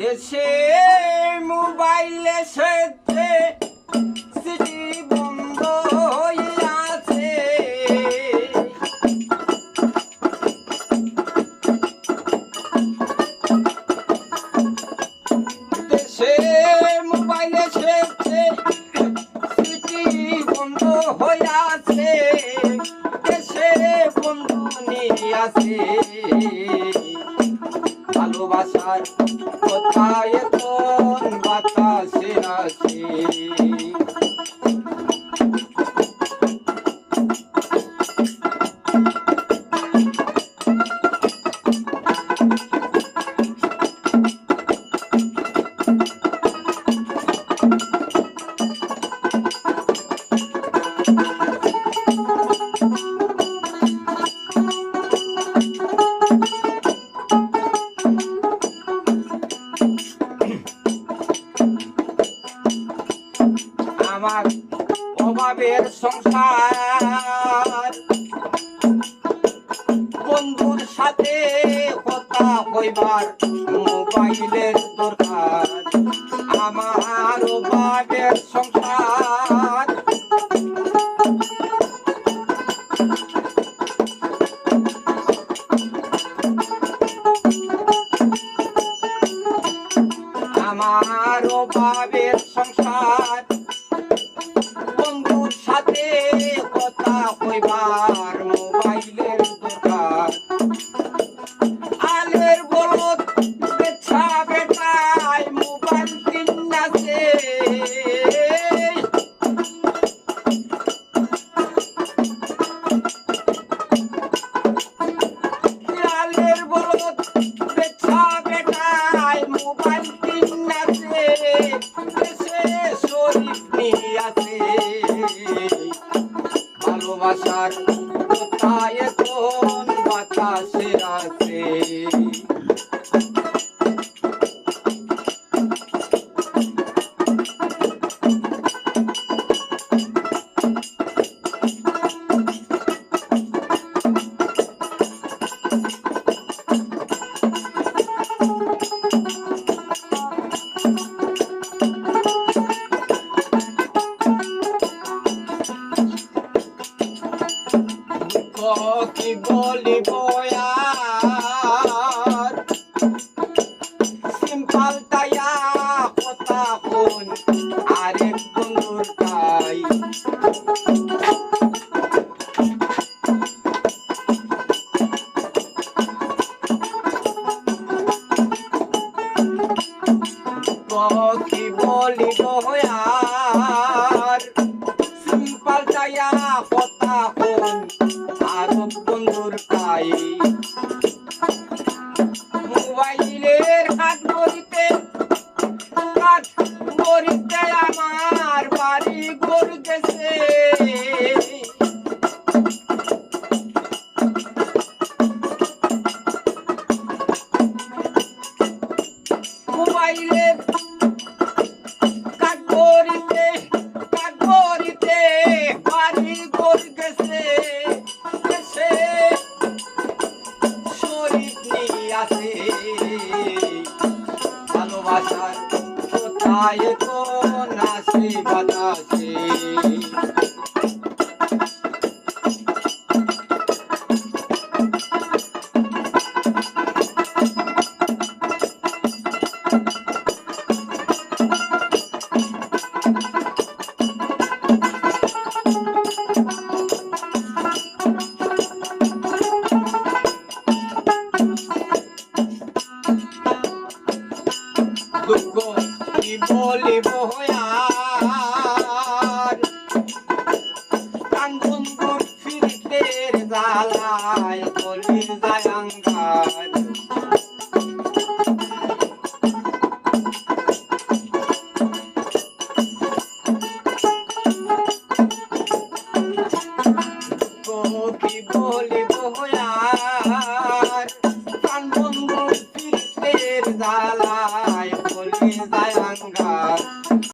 দেশে মোবাইলে সেতে সিটি বন্ধ হইয়াছে। দেশে মোবাইলে সেতে সিটি বন্ধ হইয়াছে। দেশে বন্ধু নিয়াছে ভালোবাসার আমার অভাবের সংসার। বন্ধুর সাথে কথা হইবার মোবাইলের দরকার। আমার অভাবের সংসার। আমার অভাবের সংসার। কথা ভালোবাসার কোথায় কোন বাতাসে? কি বলিব আর সিম্পল তাইয়া কথা কোন আরেক বন্ধুর তাই। কি বলিব ভালোবাসার কোথায় তো নাসি বাতাসে? জ্বালায় বলি যায় আঙ্গার কি বলিব